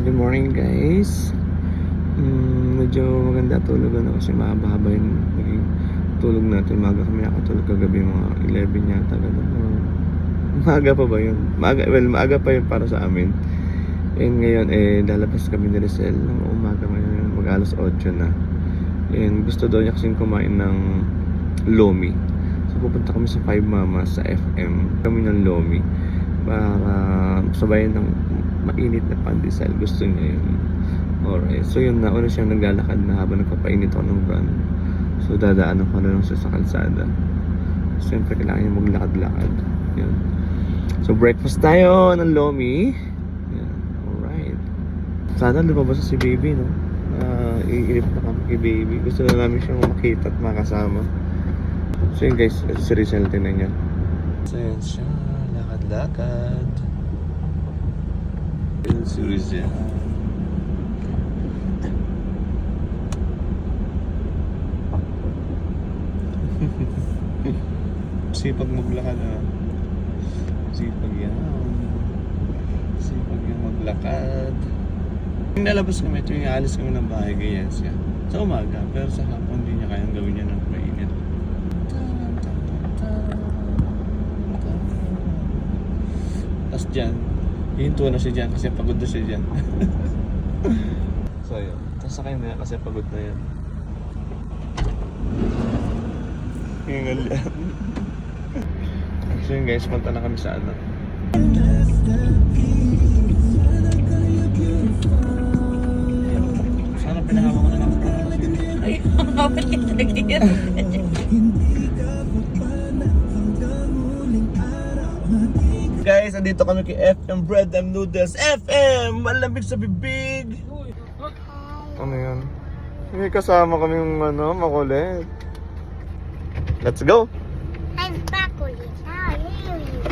good morning guys. Mm, medyo maganda tulog ano kasi mahaba-haba yung naging tulog natin. Maga kami nakatulog kagabi mga 11 yata ganun. Maaga pa ba yun? Maaga, well, maaga pa yun para sa amin. And ngayon, eh, lalabas kami ni Rizal ng umaga ngayon. Mag alas 8 na. And gusto daw niya kasing kumain ng Lomi. So pupunta kami sa Five Mamas sa FM. Kami ng Lomi. Para sabayan ng mainit na pandesal. Gusto niya yun. Alright. So yun na. Una siyang naglalakad na habang nagpapainit ako ng run. So dadaanan ko na lang siya sa kalsada. Siyempre kailangan niya maglakad-lakad. Yun. So breakfast tayo ng Lomi. Yan. Alright. Sana lumabas si baby, no? Uh, iinip na kami kay baby. Gusto na namin siyang makita at makasama. So yun guys, si Rizal, tingnan niya. So yun siya, lakad-lakad. Yun si Rizal. Sipag maglakad ah. Sipag yan. Sipag yan maglakad. Yung nalabas kami, yung alis kami ng bahay kay siya. Sa umaga, pero sa hapon hindi niya kayang gawin niya ng mainit. Tapos dyan, hihinto na siya dyan kasi pagod na siya dyan. so yun. Tapos sakay na yan kasi pagod na yan. Hingal yan. so yun guys, punta na kami sa ano. Sana pinahawa ko na lang Ay, kapit kita Guys, andito kami kay FM Bread and Noodles. FM! Malamig sa bibig! Ano yan? May kasama kami yung ano, makulit. Let's go! I'm back with it. Now, here you.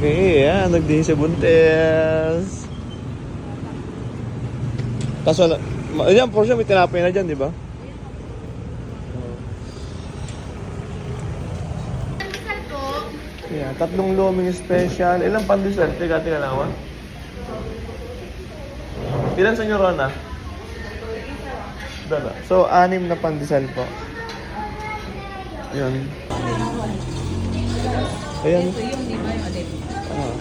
Okay, yan. Nagdihin si Buntes. Kaso wala. Ayan, for sure may tinapay na dyan, di ba? Yeah, tatlong luming special. Ilang pandesal? Teka, teka lang, ah. Ilan sa inyo, Rona? Dala. So, anim na pandesal po. Ayan. Ayan. Ito yung di ba yung alin? Ah.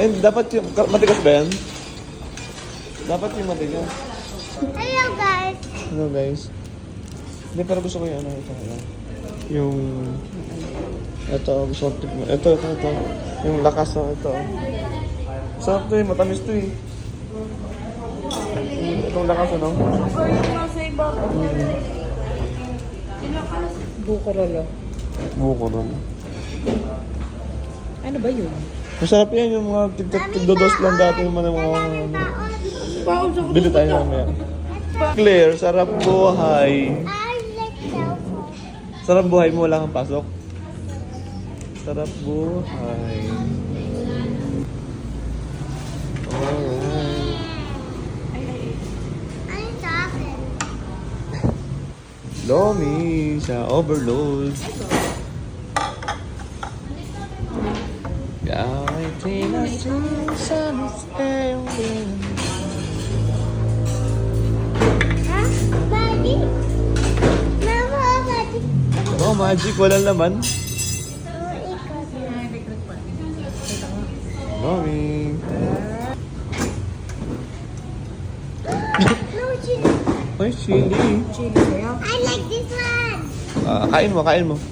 Eh, dapat yung, matigas ba yan? Dapat yung matigas. Hello, guys. Ano guys? Hindi, pero gusto ko yung ano, ito. Yung... Ito, gusto ko tikman. Ito, ito, ito. Yung lakas na ito. Sarap to eh, matamis to eh. Yung- Itong lakas ano? Bukarala. Buko ron. Ano ba yun? Masarap yan yung mga tig- tigdodos lang dati yung mga mga... Bili tayo mamaya. Claire, sarap buhay. Sarap buhay mo, wala kang pasok. Sarap buhay. Alright. I'm talking. Lomi sa overload. Kahit tinasin sa misayong Huh? Buddy? Mama, buddy. Oh, magic. Walang laman. Oh, ikaw. Lomi. No, chili. Ay, chili. Chili. I like this one. Ah, kain mo, kain mo.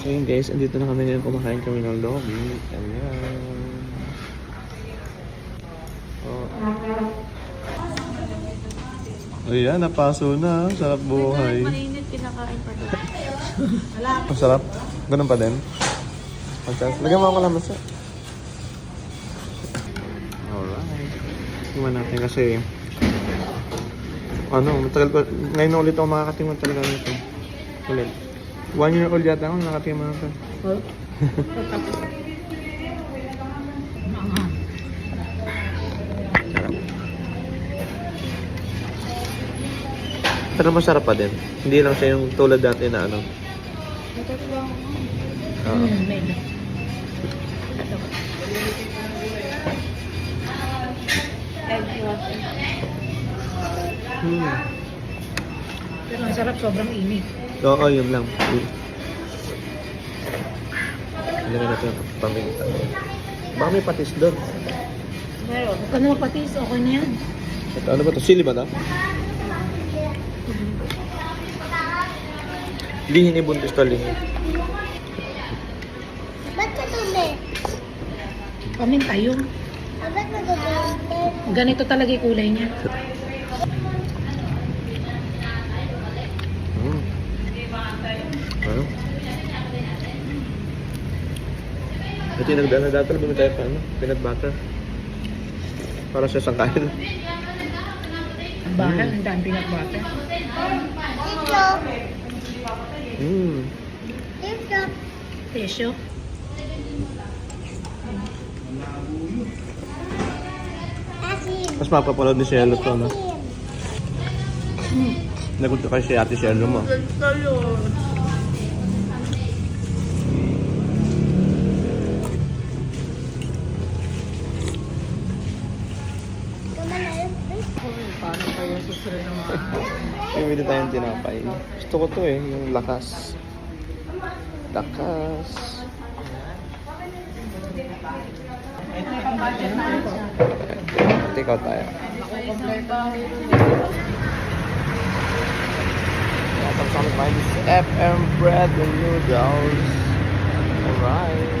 so yun guys, andito na kami ngayon kumakain kami ng lomi. Ayan. Oh. Ayan, napaso na. Sarap buhay. Mainit kinakain pa doon. Wala. Masarap. Ganun pa din. Magtas. Lagyan mo ako lang masa. Alright. Tingnan natin kasi ano, matagal ko, ngayon na ulit ako makakatingin talaga nito. Ulit. One year old yata ako nakakatingin nito. Huh? Pero masarap pa din. Hindi lang siya yung tulad dati na ano. Ito lang. Oo. Hmm. Pero ang sarap, sobrang init. Oo, yun lang. Ilagay natin ang paminta. Baka may patis doon. Meron. Huwag ka na magpatis, okay na yan. At ano ba ito? Sili ba na? Lihin ibuntis ka lihin. Ba't ka tuloy? Ba't magaganda? Ganito talaga yung kulay niya. Mm. Ano? Ito yung nagdaan na dati, bumili tayo pa, ano? Peanut butter. Para sa sangkain. Ang bahan, ang dami peanut butter. Dito. Mm. Dito. Presyo. Mas mapapanood ni Cielo to, no? Nagot ka kay Ate Cielo mo. Paano kayo susunod ng mga... Bumili tayong tinapay. Gusto ko to eh, yung lakas. Lakas. Mag-take out tayo. FM bread and noodles. Alright.